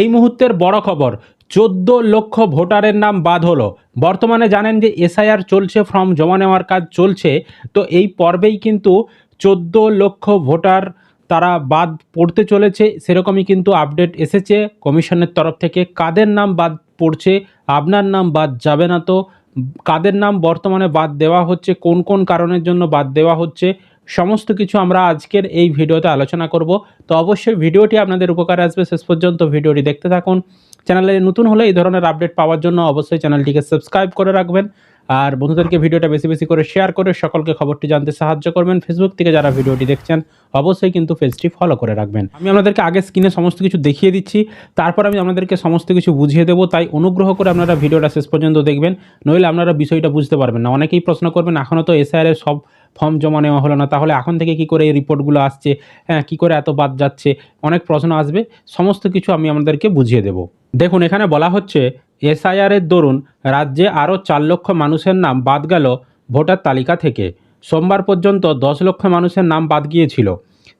এই মুহূর্তের বড় খবর, চোদ্দ লক্ষ ভোটারের নাম বাদ হলো। বর্তমানে জানেন যে এসআইআর চলছে, ফর্ম জমা নেওয়ার কাজ চলছে। তো এই পর্বেই কিন্তু চোদ্দ লক্ষ ভোটার তারা বাদ পড়তে চলেছে। সেরকমই কিন্তু আপডেট এসেছে কমিশনের তরফ থেকে। কাদের নাম বাদ পড়ছে, আপনার নাম বাদ যাবে না তো। কাদের নাম বর্তমানে বাদ দেওয়া হচ্ছে, কোন কোন কারণের জন্য বাদ দেওয়া হচ্ছে সমস্ত কিছু আমরা আজকের এই ভিডিওতে আলোচনা করব। তো অবশ্যই ভিডিওটি আপনাদের উপকারে আসবে। শেষ পর্যন্ত ভিডিওটি দেখতে থাকুন। চ্যানেলে নতুন হলে এই ধরনের আপডেট পাওয়ার জন্য অবশ্যই চ্যানেলটিকে সাবস্ক্রাইব করে রাখবেন। আর বন্ধুদেরকে ভিডিওটা বেশি বেশি করে শেয়ার করে সকলকে খবরটি জানতে সাহায্য করবেন। ফেসবুক থেকে যারা ভিডিওটি দেখছেন, অবশ্যই কিন্তু পেজটি ফলো করে রাখবেন। আমি আপনাদেরকে আগে স্ক্রিনে সমস্ত কিছু দেখিয়ে দিচ্ছি, তারপর আমি আপনাদেরকে সমস্ত কিছু বুঝিয়ে দেবো, তাই অনুগ্রহ করে আপনারা ভিডিওটা শেষ পর্যন্ত দেখবেন, নইলে আপনারা বিষয়টা বুঝতে পারবেন না। অনেকেই প্রশ্ন করবেন এখনও তো এসআইআর এর সব ফর্ম জমা নেওয়া হলো না, তাহলে এখন থেকে কি করে এই রিপোর্টগুলো আসছে? হ্যাঁ কী করে এত বাদ যাচ্ছে? অনেক প্রশ্ন আসবে, সমস্ত কিছু আমি আপনাদেরকে বুঝিয়ে দেব। দেখুন, এখানে বলা হচ্ছে এসআইআরের দরুন রাজ্যে আরও চার লক্ষ মানুষের নাম বাদ গেল ভোটার তালিকা থেকে। সোমবার পর্যন্ত দশ লক্ষ মানুষের নাম বাদ গিয়েছিল।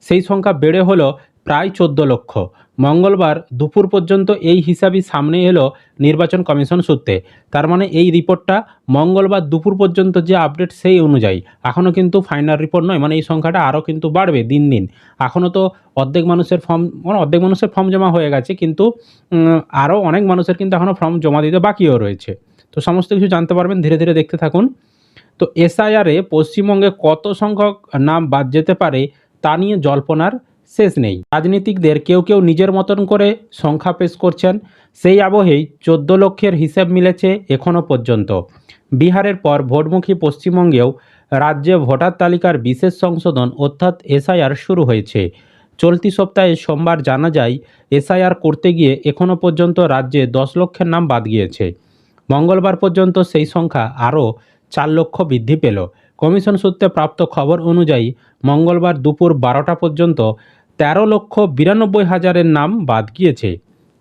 সেই সংখ্যা বেড়ে হলো প্রায় চোদ্দ লক্ষ। মঙ্গলবার দুপুর পর্যন্ত এই হিসাবই সামনে এলো নির্বাচন কমিশন সূত্রে। তার মানে এই রিপোর্টটা মঙ্গলবার দুপুর পর্যন্ত যে আপডেট সেই অনুযায়ী। এখনও কিন্তু ফাইনাল রিপোর্ট নয় মানে এই সংখ্যাটা আরও কিন্তু বাড়বে দিন দিন। এখনও তো অর্ধেক মানুষের ফর্ম মানে অর্ধেক মানুষের ফর্ম জমা হয়ে গেছে, কিন্তু আরও অনেক মানুষের কিন্তু এখনও ফর্ম জমা দিতে বাকিও রয়েছে। তো সমস্ত কিছু জানতে পারবেন, ধীরে ধীরে দেখতে থাকুন। তো এসআইআরে পশ্চিমবঙ্গে কত সংখ্যক নাম বাদ যেতে পারে তা নিয়ে জল্পনার শেষ নেই। রাজনীতিকদের কেউ কেউ নিজের মতন করে সংখ্যা পেশ করছেন। সেই আবহেই চোদ্দ লক্ষের হিসেব মিলেছে এখনও পর্যন্ত। বিহারের পর ভোটমুখী পশ্চিমবঙ্গেও রাজ্যে ভোটার তালিকার বিশেষ সংশোধন অর্থাৎ এসআইআর শুরু হয়েছে। চলতি সপ্তাহে সোমবার জানা যায়, এসআইআর করতে গিয়ে এখনও পর্যন্ত রাজ্যে দশ লক্ষের নাম বাদ গিয়েছে। মঙ্গলবার পর্যন্ত সেই সংখ্যা আরও চার লক্ষ বৃদ্ধি পেল। কমিশন সূত্রে প্রাপ্ত খবর অনুযায়ী, মঙ্গলবার দুপুর বারোটা পর্যন্ত তেরো লক্ষ বিরানব্বই হাজারের নাম বাদ গিয়েছে।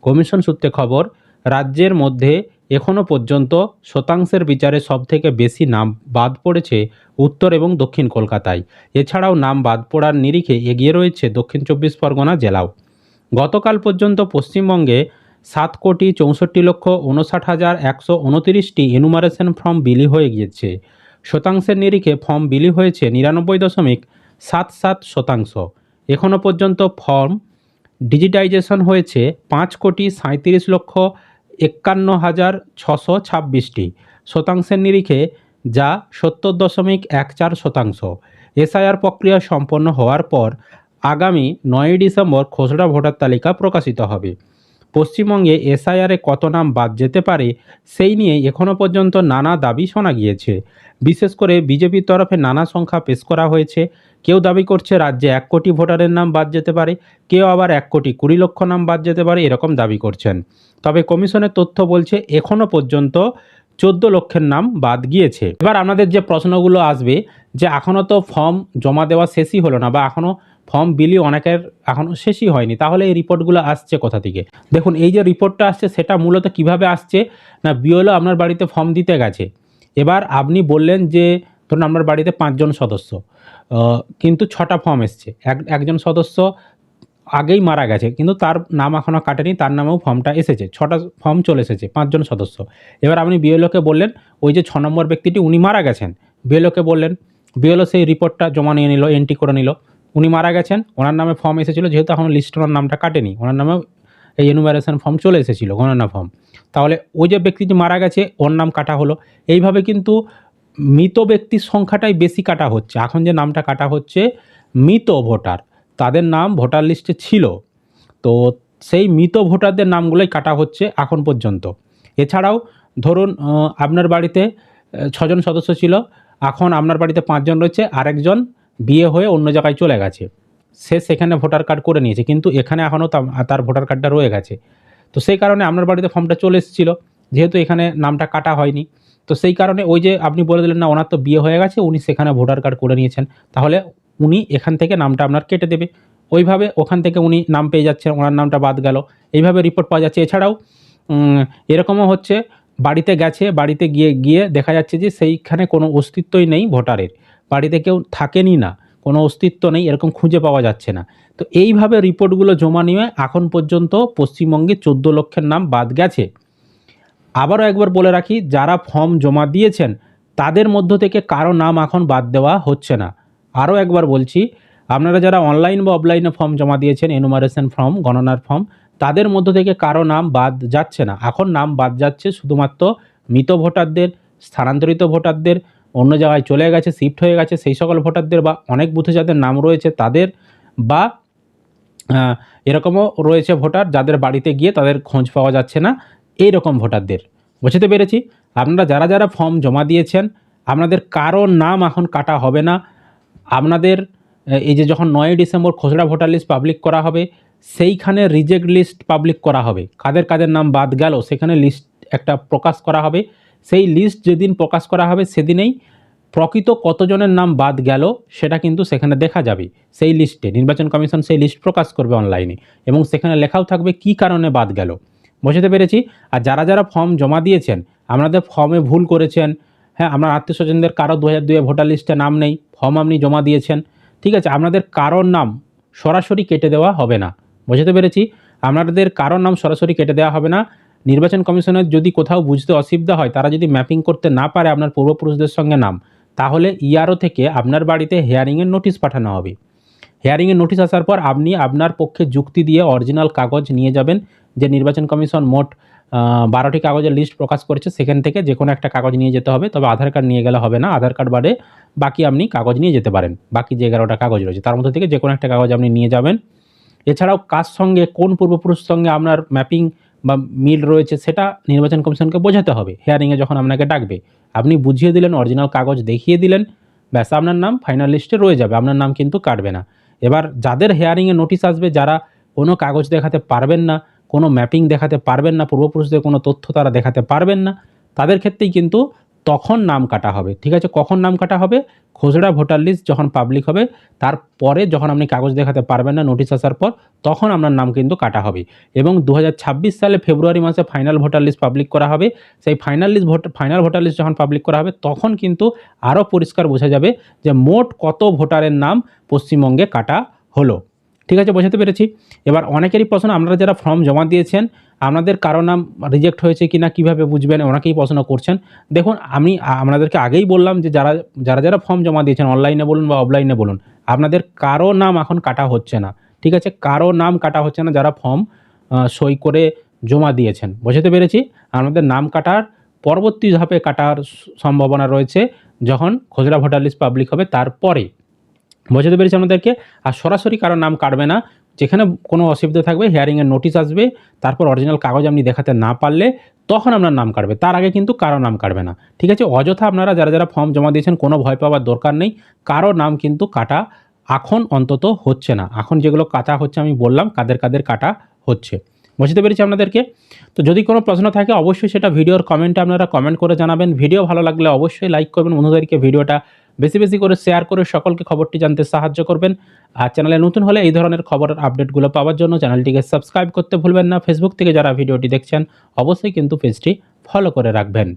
কমিশন সূত্রে খবর, রাজ্যের মধ্যে এখনও পর্যন্ত শতাংশের বিচারে সবথেকে বেশি নাম বাদ পড়েছে উত্তর এবং দক্ষিণ কলকাতায়। এছাড়াও নাম বাদ পড়ার নিরিখে এগিয়ে রয়েছে দক্ষিণ চব্বিশ পরগনা জেলাও। গতকাল পর্যন্ত পশ্চিমবঙ্গে সাত কোটি চৌষট্টি লক্ষ উনষাট হাজার একশো উনতিরিশটি এনুমারেশন ফর্ম বিলি হয়ে গিয়েছে। শতাংশের নিরিখে ফর্ম বিলি হয়েছে নিরানব্বই দশমিক সাত সাত শতাংশ। এখনও পর্যন্ত ফর্ম ডিজিটাইজেশন হয়েছে পাঁচ কোটি সাঁত্রিশ লক্ষ একান্ন হাজার ছশো ছাব্বিশটি শতাংশের নিরিখে, যা সত্তর দশমিক এক চার শতাংশ। এসআইআর প্রক্রিয়া সম্পন্ন হওয়ার পর আগামী নয়ই ডিসেম্বর খসড়া ভোটার তালিকা প্রকাশিত হবে। পশ্চিমবঙ্গে এসআইআরে কত নাম বাদ যেতে পারে, সেই নিয়ে এখনও পর্যন্ত নানা দাবি শোনা গিয়েছে। বিশেষ করে বিজেপির তরফে নানা সংখ্যা পেশ করা হয়েছে। কেউ দাবি করছে রাজ্যে এক কোটি ভোটারের নাম বাদ যেতে পারে, কেউ আবার এক কোটি কুড়ি লক্ষ নাম বাদ যেতে পারে, এরকম দাবি করছেন। তবে কমিশনের তথ্য বলছে এখনও পর্যন্ত চোদ্দ লক্ষের নাম বাদ গিয়েছে। এবার আপনাদের যে প্রশ্নগুলো আসবে, যে এখনও তো ফর্ম জমা দেওয়া শেষই হলো না বা এখনও ফর্ম বিলি অনেকের এখনও শেষই হয়নি। তাহলে এই রিপোর্টগুলো আসছে কোথা থেকে? দেখুন, এই যে রিপোর্টটা আসছে, সেটা মূলত কীভাবে আসছে? না বিওলো আপনার বাড়িতে ফর্ম দিতে গেছে। এবার আপনি বললেন যে, ধরুন আপনার বাড়িতে পাঁচজন সদস্য কিন্তু ছটা ফর্ম এসছে। এক, একজন সদস্য আগেই মারা গেছে, কিন্তু তার নাম এখনও কাটেনি, তার নামেও ফর্মটা এসেছে। ছটা ফর্ম চলে এসেছে, পাঁচজন সদস্য। এবার আপনি বিএলওকে বললেন, ওই যে ছ নম্বর ব্যক্তিটি উনি মারা গেছেন। বিএলওকে বললেন, বিএলও সেই রিপোর্টটা জমা নিয়ে নিল, এন্ট্রি করে নিল। উনি মারা গেছেন, ওনার নামে ফর্ম এসেছিল, যেহেতু এখন লিস্ট ওনার নামটা কাটেনি, ওনার নামে এই এনুমারেশন ফর্ম চলে এসেছিল, গণনা ফর্ম তাহলে ওই যে ব্যক্তিটি মারা গেছে, ওর নাম কাটা হলো। এইভাবে কিন্তু মৃত ব্যক্তির সংখ্যাটাই বেশি কাটা হচ্ছে। এখন যে নামটা কাটা হচ্ছে, মৃত ভোটার, তাদের নাম ভোটার লিস্টে ছিল। তো সেই মৃত ভোটারদের নামগুলোই কাটা হচ্ছে এখন পর্যন্ত। এছাড়াও ধরুন আপনার বাড়িতে ছজন সদস্য ছিল, এখন আপনার বাড়িতে পাঁচজন রয়েছে, আরেকজন বিয়ে হয়ে অন্য জায়গায় চলে গেছে। সে সেখানে ভোটার কার্ড করে নিয়েছে, কিন্তু এখানে এখনও তার ভোটার কার্ডটা রয়ে গেছে। তো সেই কারণে আপনার বাড়িতে ফর্মটা চলে এসেছিল, যেহেতু এখানে নামটা কাটা হয়নি। তো সেই কারণে ওই যে আপনি বলে দিলেন না, ওনার তো বিয়ে হয়ে গেছে, উনি সেখানে ভোটার কার্ড করে নিয়েছেন। তাহলে উনি এখান থেকে নামটা আপনার কেটে দেবে। ওইভাবে ওখান থেকে উনি নাম পেয়ে যাচ্ছেন, ওনার নামটা বাদ গেল। এইভাবে রিপোর্ট পাওয়া যাচ্ছে। এছাড়াও এরকমও হচ্ছে, বাড়িতে গেছে, বাড়িতে গিয়ে গিয়ে দেখা যাচ্ছে যে সেইখানে কোনো অস্তিত্বই নেই ভোটারের। বাড়িতে কেউ থাকেনই না, কোনো অস্তিত্ব নেই, এরকম খুঁজে পাওয়া যাচ্ছে না। তো এইভাবে রিপোর্টগুলো জমা নিয়ে এখন পর্যন্ত পশ্চিমবঙ্গে চোদ্দ লক্ষের নাম বাদ গেছে। আবারও একবার বলে রাখি, যারা ফর্ম জমা দিয়েছেন, তাদের মধ্য থেকে কারও নাম এখন বাদ দেওয়া হচ্ছে না। আরও একবার বলছি, আপনারা যারা অনলাইন বা অফলাইনে ফর্ম জমা দিয়েছেন এনুমারেশন ফর্ম গণনার ফর্ম তাদের মধ্য থেকে কারও নাম বাদ যাচ্ছে না। এখন নাম বাদ যাচ্ছে শুধুমাত্র মৃত ভোটারদের, স্থানান্তরিত ভোটারদের অন্য জায়গায় চলে গেছে শিফট হয়ে গেছে, সেই সকল ভোটারদের বা অনেক বুথে যাদের নাম রয়েছে তাদের বা এরকমও রয়েছে ভোটার যাদের বাড়িতে গিয়ে তাদের খোঁজ পাওয়া যাচ্ছে না এই রকম ভোটারদের। বুঝতে পেরেছি? আপনারা যারা যারা ফর্ম জমা দিয়েছেন, আপনাদের কারও নাম এখন কাটা হবে না। আপনাদের এই যে যখন নয় ডিসেম্বর খসড়া ভোটার লিস্ট পাবলিক করা হবে, সেইখানে রিজেক্ট লিস্ট পাবলিক করা হবে। কাদের কাদের নাম বাদ গেল, সেখানে লিস্ট একটা প্রকাশ করা হবে। সেই লিস্ট যেদিন প্রকাশ করা হবে সেদিনেই প্রকৃত কতজনের নাম বাদ গেল সেটা কিন্তু সেখানে দেখা যাবে। সেই লিস্টে নির্বাচন কমিশন সেই লিস্ট প্রকাশ করবে অনলাইনে এবং সেখানে লেখাও থাকবে কি কারণে বাদ গেল। বুঝতে পেরেছি? আর যারা যারা ফর্ম জমা দিয়েছেন আপনাদের ফর্মে ভুল করেছেন হ্যাঁ আপনার আত্মীয় স্বজনদের কারও দু হাজার দুয়ে ভোটার লিস্টে নাম নেই ফর্ম আপনি জমা দিয়েছেন, ঠিক আছে, আপনাদের কারোর নাম সরাসরি কেটে দেওয়া হবে না। বুঝতে পেরেছি? আপনাদের কারোর নাম সরাসরি কেটে দেওয়া হবে না। নির্বাচন কমিশনের যদি কোথাও বুঝতে অসুবিধা হয়, তারা যদি ম্যাপিং করতে না পারে আপনার পূর্বপুরুষদের সঙ্গে নাম, তাহলে ইআরও থেকে আপনার বাড়িতে হেয়ারিংয়ের নোটিশ পাঠানো হবে। হেয়ারিংয়ের নোটিশ আসার পর আপনি আপনার পক্ষে যুক্তি দিয়ে অরিজিনাল কাগজ নিয়ে যাবেন, যে নির্বাচন কমিশন মোট বারোটি কাগজের লিস্ট প্রকাশ করেছে, সেখান থেকে যে কোনো একটা কাগজ নিয়ে যেতে হবে, তবে আধার কার্ড নিয়ে গেলে হবে না, আধার কার্ড বাদে বাকি আপনি কাগজ নিয়ে যেতে পারেন, বাকি যে এগারোটা কাগজ রয়েছে, তার মধ্যে থেকে যে কোনো একটা কাগজ আপনি নিয়ে যাবেন। এছাড়াও কার সঙ্গে, কোন পূর্বপুরুষ সঙ্গে আপনার ম্যাপিং বা মিল রয়েছে সেটা নির্বাচন কমিশনকে বোঝাতে হবে। হেয়ারিংয়ে যখন আপনাকে ডাকবে, আপনি বুঝিয়ে দিলেন, অরিজিনাল কাগজ দেখিয়ে দিলেন, ব্যাস আপনার নাম ফাইনাল লিস্টে রয়ে যাবে, আপনার নাম কিন্তু কাটবে না। এবার যাদের হেয়ারিংয়ে নোটিশ আসবে, যারা কোনো কাগজ দেখাতে পারবেন না, কোনো ম্যাপিং দেখাতে পারবেন না, পূর্বপুরুষদের কোনো তথ্য তারা দেখাতে পারবেন না, তাদের ক্ষেত্রেই কিন্তু তখন নাম কাটা হবে, ঠিক আছে? কখন নাম কাটা হবে? খসড়া ভোটার লিস্ট যখন পাবলিক হবে, তারপরে যখন আপনি কাগজ দেখাতে পারবেন না নোটিশ আসার পর, তখন আপনার নাম কিন্তু কাটা হবে। এবং দু হাজার ছাব্বিশ সালে ফেব্রুয়ারি মাসে ফাইনাল ভোটার লিস্ট পাবলিক করা হবে। সেই final list vote final voter list যখন পাবলিক করা হবে, তখন কিন্তু আরও পরিষ্কার বোঝা যাবে যে মোট কত ভোটারের নাম পশ্চিমবঙ্গে কাটা হলো। ঠিক আছে, বোঝাতে পেরেছি। এবার অনেকেরই প্রশ্ন, আপনারা যারা ফর্ম জমা দিয়েছেন, আপনাদের কারও নাম রিজেক্ট হয়েছে কি না কীভাবে বুঝবেন, অনেকেই প্রশ্ন করছেন। দেখুন, আমি আপনাদেরকে আগেই বললাম যে যারা যারা যারা ফর্ম জমা দিয়েছেন অনলাইনে বলুন বা অফলাইনে বলুন, আপনাদের কারও নাম এখন কাটা হচ্ছে না। ঠিক আছে, কারও নাম কাটা হচ্ছে না যারা ফর্ম সই করে জমা দিয়েছেন। বোঝাতে পেরেছি? আপনাদের নাম কাটার পরবর্তী ধাপে কাটার সম্ভাবনা রয়েছে, যখন খসড়া ভোটার লিস্ট পাবলিক হবে, তারপরে বোঝাতে পেরেছি আপনাদেরকে আর সরাসরি কারও নাম কাটবে না। যেখানে কোনো অসুবিধা থাকবে হিয়ারিংয়ের নোটিশ আসবে, তারপর অরিজিনাল কাগজ আপনি দেখাতে না পারলে তখন আপনার নাম কাটবে। তার আগে কিন্তু কারও নাম কাটবে না। ঠিক আছে? অযথা আপনারা যারা যারা ফর্ম জমা দিয়েছেন, কোনো ভয় পাওয়ার দরকার নেই। কারও নাম কিন্তু কাটা এখন অন্তত হচ্ছে না। এখন যেগুলো কাটা হচ্ছে আমি বললাম, কাদের কাদের কাটা হচ্ছে। বুঝতে পেরেছি আপনাদেরকে? তো যদি কোনো প্রশ্ন থাকে, অবশ্যই সেটা ভিডিওর কমেন্টে আপনারা কমেন্ট করে জানাবেন। ভিডিও ভালো লাগলে অবশ্যই লাইক করবেন। বন্ধুদেরকে ভিডিওটা বেশি বেশি করে শেয়ার করে সকলকে খবরটি জানতে সাহায্য করবেন। আর চ্যানেলে নতুন হলে এই ধরনের খবরের আপডেটগুলো পাওয়ার জন্য চ্যানেলটিকে সাবস্ক্রাইব করতে ভুলবেন না। ফেসবুক থেকে যারা ভিডিওটি দেখছেন, অবশ্যই কিন্তু পেজটি ফলো করে রাখবেন।